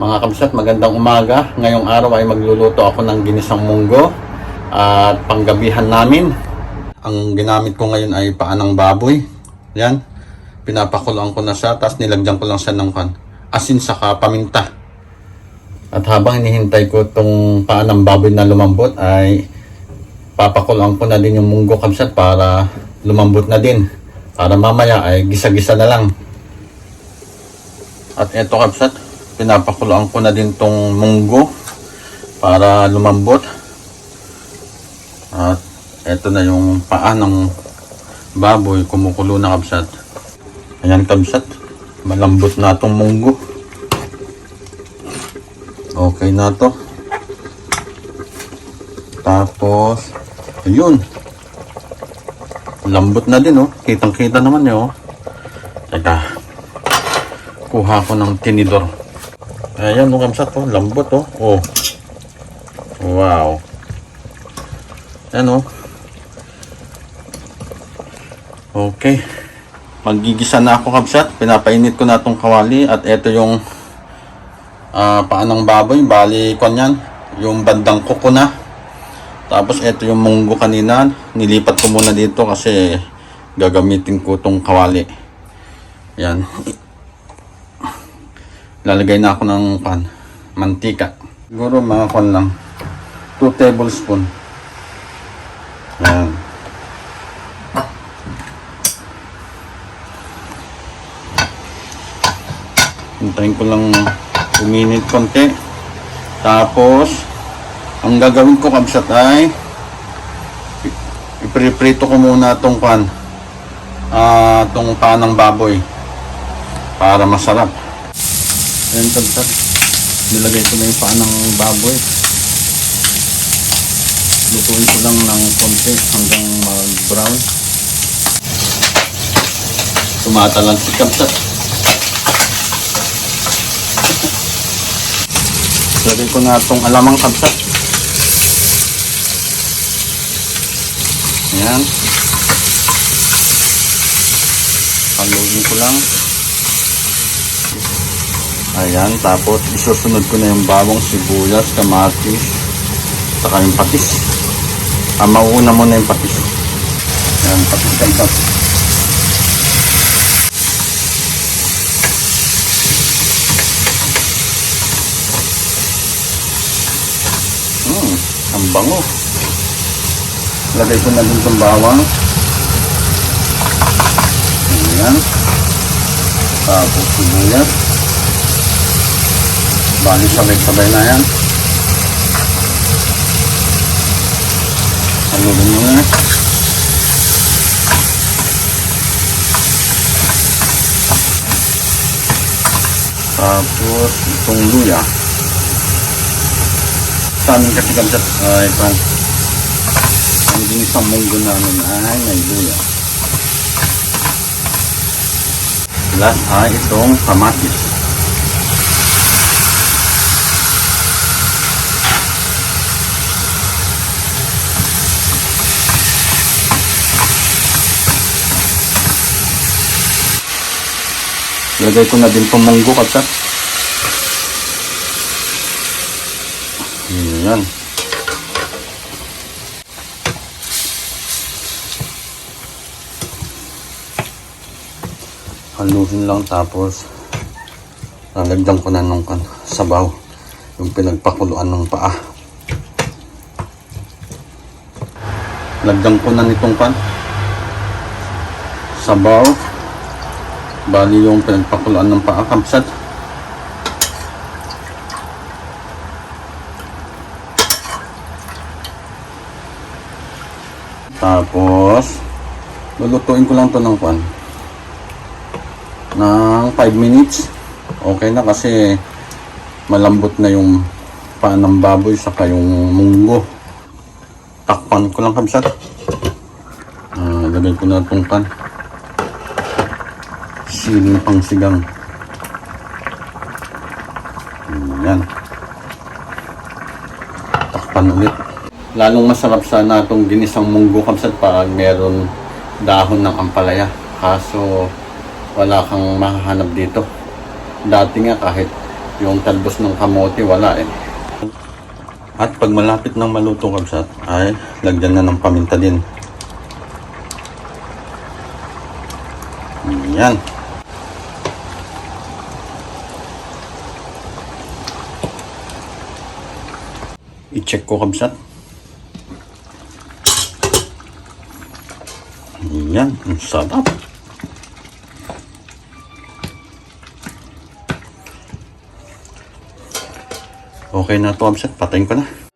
Mga kabsat, magandang umaga. Ngayong araw ay magluluto ako ng ginisang munggo at panggabihan namin. Ang ginamit ko ngayon ay paanang baboy. Yan. Pinapakuloan ko na siya, tapos nilagyan ko lang siya ng kan, asin saka paminta. At habang hinihintay ko itong paanang baboy na lumambot ay papakuloan ko na din yung munggo kabsat para lumambot na din. Para mamaya ay gisa-gisa na lang. At eto kapsat, pinapakuloan ko na din tong munggo para lumambot. At eto na yung paa ng baboy, kumukulo na kapsat. Ayan kapsat, malambot na tong munggo. Okay na to. Tapos, ayun. Lambot na din oh. Kitang kita naman niyo oh. Teka, kuha ko ng tinidor. Ayan, no, kamsat oh. Lambot oh. Oh. Wow. Ayan oh. Okay. Magigisa na ako kamsat. Pinapainit ko na itong kawali. At ito yung ah paanang baboy. Bali, kwan yan. Yung bandang kuko na. Tapos ito yung munggo kanina. Nilipat ko muna dito kasi gagamitin ko itong kawali. Yan. Lalagay na ako ng pan, mantika. Siguro mga kon lang. 2 tablespoon. Yan. Hintayin ko lang uminit konti. Tapos, ang gagawin ko kabsat ay ipriprito ko muna itong pan. Ah, itong panang baboy para masarap. Ayan kabsat. Nilagay ko na yung panang baboy. Lutuin ko lang ng konti hanggang mag-brown. Tumatalan si kabsat. Lagay ko na itong alamang kabsat. Ayan. Haluin ko lang. Ayan, tapos isusunod ko na yung bawang sibuyas, kamatis, saka yung patis. Ah, mauuna muna yung patis. Ayan, patis kabsat. Hmm, ang bango. Lagay ko na din itong bawang. Ayan. Tapos sibuyas. Bali sabay-sabay na yan. Haluin mo na. Tapos itong luya. Sa amin kasi kamsat, ay pang ang ginisang munggo namin ay may luya. Last ay itong kamatis. Lagay ko na din itong munggo kapsat. Yan. Haluhin lang tapos lalagyan ko na ng kan, sabaw yung pinagpakuluan ng paa. Lagyan ko na nitong pan sabaw bali yung pinagpakuluan ng paa kamsat. Tapos, lulutuin ko lang to ng pan. Ng 5 minutes. Okay na kasi malambot na yung paan ng baboy saka yung munggo. Takpan ko lang kamsat. Ah, lagay ko na itong pan. Siling pang sigang. Yan. Takpan ulit. Lalong masarap sana itong ginisang munggo kapsat pag meron dahon ng ampalaya. Kaso wala kang mahahanap dito. Dati nga kahit Yung talbos ng kamote, wala eh. At pag malapit ng maluto kabsat, ay lagyan na ng paminta din. Yan. I-check ko kabsat. Yan, ang sarap. Okay na to kabsat, patayin ko na.